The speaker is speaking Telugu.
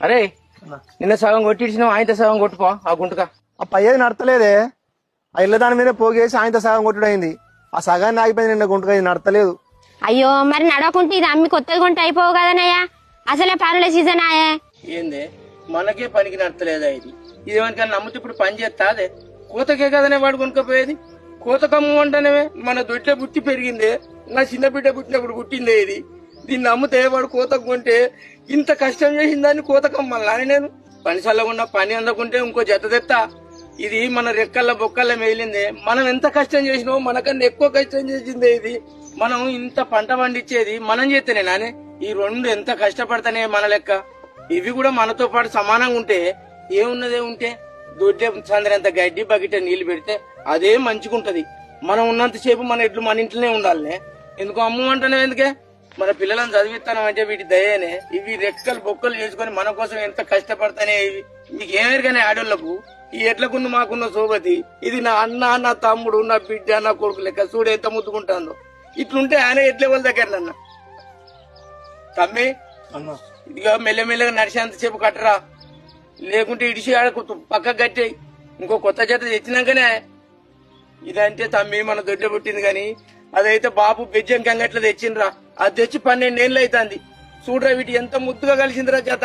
అరే నిన్న సగం కొట్టించినావు ఆయనతో సగం కొట్టుపో ఆ గుంటక. ఆ పయ్యేది నడతలేదే? ఆ ఇళ్ళ దాని మీద పోగేసి ఆయనతో సగం కొట్టుడైంది. ఆ సగాన్ని ఆగిపోయింది నిన్న గుంటగా ఇది నడతలేదు. అయ్యో మరి నడవకుంటే ఇది అమ్మి కొత్తది కొంటే అయిపోవు కదనయ్యా? అసలే పనుల సీజన్ ఆయే. ఏంది? మనకే పనికి నడతలేదా ఇది? ఇది ఎవరికైనా నమ్మితే ఇప్పుడు పని చేస్తా అదే కోతకే కదనే వాడు కొనుక్కపోయేది? కోతకమ్ము అంటేనే మన దొడ్ల బుట్టి పెరిగిందే? నా చిన్న బిడ్డ పుట్టినప్పుడు పుట్టిందే ఇది? దీన్ని అమ్మితే వాడు కోతకు కొంటే ఇంత కష్టం చేసిన దాన్ని కోతకమ్మల్ని నేను. పని ఉన్న పని అందకుంటే ఇంకో జత తెత్తా. ఇది మన రెక్కల బొక్కల మేలిందే. మనం ఎంత కష్టం చేసినామో మనకన్నా ఎక్కువ కష్టం చేసిందే ఇది. మనం ఇంత పంట పండించేది మనం చేస్తేనే నానే. ఈ రెండు ఎంత కష్టపడతానే మన లెక్క. ఇవి కూడా మనతో పాటు సమానంగా ఉంటే ఏమున్నదే ఉంటే. దొడ్డే సందరంత గడ్డి బకెట్ నీళ్ళు పెడితే అదే మంచిగుంటది. మనం ఉన్నంతసేపు మన ఇడ్లు మన ఇంట్లోనే ఉండాలనే. ఎందుకు అమ్ము అంటానే ఎందుకే? మన పిల్లలను చదివిస్తాను అంటే వీటి దయేనే. ఇవి రెక్కలు బొక్కలు చేసుకొని మన కోసం ఎంత కష్టపడతానే ఇవి. మీకు ఏమేరు కానీ ఆడోళ్ళకు ఈ ఎడ్లకున్న మాకున్న సోబతి ఇది నా అన్న నా తమ్ముడు నా బిడ్డ నా కొడుకు లెక్క చూడు ఎంత ముద్దుకుంటాందో. ఇట్లుంటే ఆయన వాళ్ళ దగ్గర నన్న తమ్మి ఇదిగో మెల్లమెల్లగా నడిచేంత సేపు కట్టరా. లేకుంటే ఇడిచి ఆడకు పక్క కట్టేయి. ఇంకో కొత్త జత తెచ్చినాకనే. ఇదంటే తమ్మి మన దొడ్డ పుట్టింది గాని అదైతే బాబు బెజ్జం కంగట్ల తెచ్చిండ్రా. అది తెచ్చి పన్నెండేళ్ళు అవుతుంది. చూడరా వీటి ఎంత ముద్దుగా కలిసిందిరా చేత.